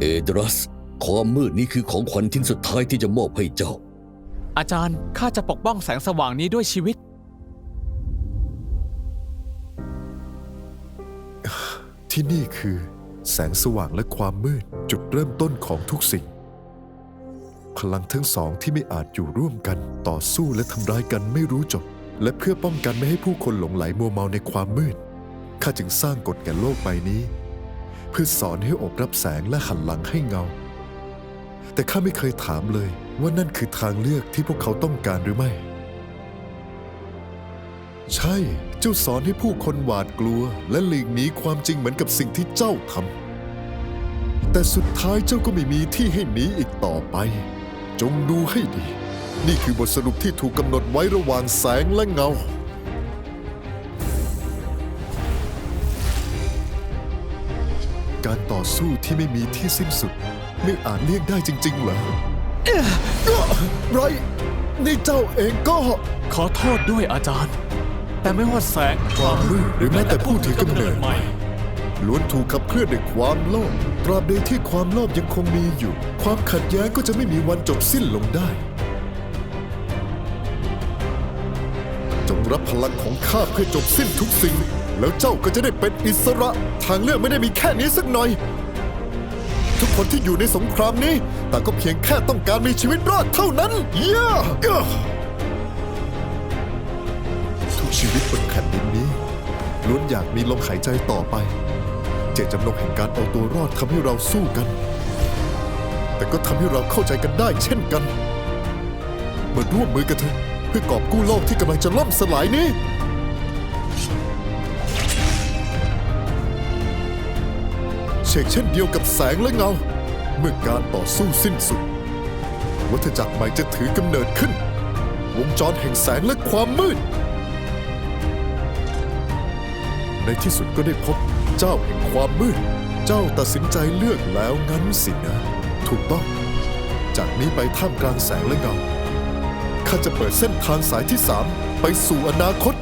เอเดรัส ความมืดนี้คือของขวัญชิ้นสุดท้ายที่จะมอบให้เจ้า อาจารย์ข้าจะปกป้องแสงสว่างนี้ด้วยชีวิต ที่นี่คือ แสงสว่างและความมืดจุดเริ่มต้นของทุกสิ่ง พลังทั้งสองที่ไม่อาจอยู่ร่วมกันต่อสู้และทำร้ายกันไม่รู้จบ และเพื่อป้องกันไม่ให้ผู้คนหลงไหลมัวเมาในความมืดข้าจึงสร้างกฎแก่โลกใบนี้เพื่อสอนให้อบรับแสงและหันหลังให้เงา แต่ข้าไม่เคยถามเลยว่านั่นคือทางเลือกที่พวกเขาต้องการหรือไม่ ใช่ เจ้าสอนให้ผู้คนหวาดกลัว และหลีกหนีความจริงเหมือนกับสิ่งที่เจ้าทำแต่สุดท้ายเจ้าก็ไม่มีที่ให้หนีอีกต่อไป จงดูให้ดี นี่คือบทสรุปที่ถูกกำหนดไว้ระหว่างแสงและเงา การต่อสู้ที่ไม่มีที่สิ้นสุด ไม่อาจเลี่ยงได้จริงๆเหรอไรนี่เจ้าเองก็ ขอโทษด้วยอาจารย์ แต่ไม่ว่าแสงความมืดหรือแม้แต่ผู้ถือกำเนิดใหม่ล้วนถูกขับเคลื่อนด้วยความโลภ ตราบใดที่ความโลภยังคงมีอยู่ ความขัดแย้งก็จะไม่มีวันจบสิ้นลงได้ จงรับพลังของข้าเพื่อจบสิ้นทุกสิ่ง แล้วเจ้าก็จะได้เป็นอิสระ ทางเลือกไม่ได้มีแค่นี้สักหน่อย ทุกคนที่อยู่ในสงครามนี้ แต่างก็เพียงแค่ต้องการมีชีวิตรอดเท่านั้นย่าย่าทุกชีวิตบนแผ่นดินนี้ล้วนอยากมีลมหายใจต่อไป เจตจำนงแห่งการเอาตัวรอดทำให้เราสู้กัน แต่ก็ทำให้เราเข้าใจกันได้เช่นกันมาร่วมมือกันเถอะเพื่อกอบกู้โลกที่กำลังจะล่มสลายนี้ เชกเช่นเดียวกับแสงและเงา เมื่อการต่อสู้สิ้นสุด วัฏจักรใหม่จะถือกำเนิดขึ้น วงจรแห่งแสงและความมืด ในที่สุดก็ได้พบเจ้าแห่งความมืด เจ้าตัดสินใจเลือกแล้วงั้นสินะ ถูกต้อง จากนี้ไปท่ามกลางแสงและเงา ข้าจะเปิดเส้นทางสายที่สามไปสู่อนาคต